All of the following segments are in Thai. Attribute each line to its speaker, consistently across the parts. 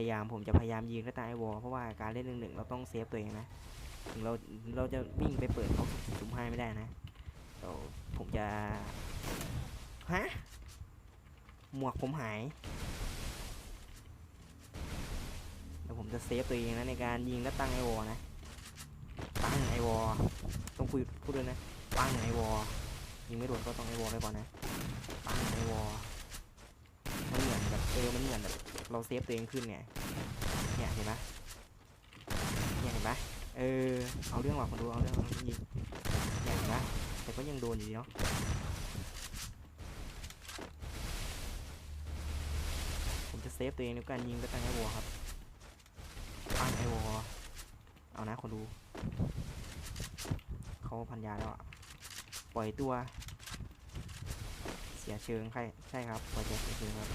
Speaker 1: ยายามผมจะพยายามยิงก็ตามไอวอเพราะว่าการเล่นหนึ่งหนึ่งเราต้องเซฟตัวเองนะถึงเราเราจะวิ่งไปเปิดเขาสุ่มให้ไม่ได้นะเดี๋ยวผมจะฮะหมวกผมหายเดี๋ยวผมจะเซฟตัวเองนะในการยิงและตั้งไอวอนะตั้งไอวอต้องพูดพูดด้วยนะตั้งไอวอยิงไม่โดนก็ต้องไอวอลไปก่อนนะตั้งไอวอมันเหมือนแบบเออมันเหมือนแบบ เราเซฟตัวเองขึ้นไงเนี่ยเห็นปะเนี่ยเห็นปะเออเอาเรื่องว่ะคนดูเอาเรื่องว่ะยิงเนี่ยเห็นปะแต่ก็ยังโดนอยู่ดีเนาะผมจะเซฟตัวเองด้วยการยิงก็ตั้งไอวอครับตั้งไอวอเอานะคนดูเขาพันยาแล้วอะปล่อยตัว เสียเชิงใช่ใช่ครับปล่อยตัวเสียเชิงครับ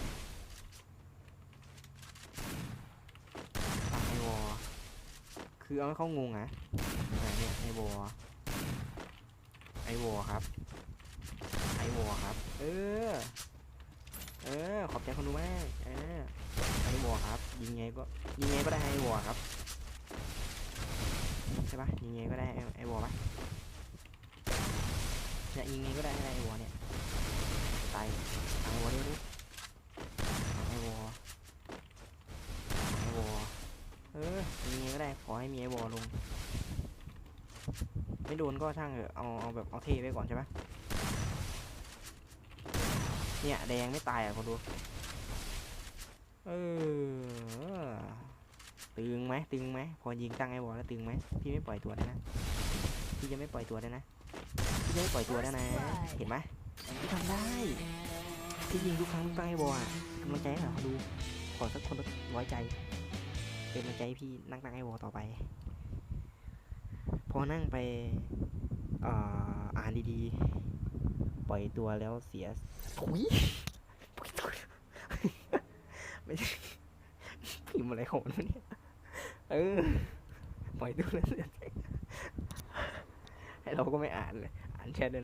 Speaker 1: ตั้งไอวอล คือเอาให้เขางงอะอะเนี่ไอวอไอวอครับ ไอวอครับ เออ เออ ขอบใจคนดูมากเออไอวอครับ ยิงไงก็ ยิงไงก็ได้ไอวอครับ ใช่ปะยิงไงก็ได้ไอ้ไอวอปะเนี่ยยิงไงก็ได้ไอวอเนี่ยตายตายวอลเร็วดิไอวอลไอวอลเออยิง ไงก็ได้ขอให้มีไอวอลลง ไม่โดนก็ช่างเถอะเอาเอาแบบเอาเทไว้ก่อนใช่ปะเนี่ยแดงไม่ตายอะคนดู เออ ตึงไหมตึงไหมพอยิงตั้งไอ้วอลแล้วตึงไหมพี่ไม่ปล่อยตัวได้นะ พี่จะไม่ปล่อยตัวได้นะ พี่จะไม่ปล่อยตัวได้นะ เห็นไหมพี่ทำได้ พี่ยิงทุกครั้งตั้งไอ้วอลอะกำลังใจให้เหรอดู ขอสักคนร้อยใจ เป็นกำลังใจพี่นั่งตั้งไอ้วอต่อไป พอนั่งไปอ่านดีๆ ปล่อยตัวแล้วเสียถุยปล่อยตัวไม่ใช่พิมอะไรของมันเนี่ยเออปล่อยดูแล้วเสียให้เราก็ไม่อ่านเลย อ่านแชทเลย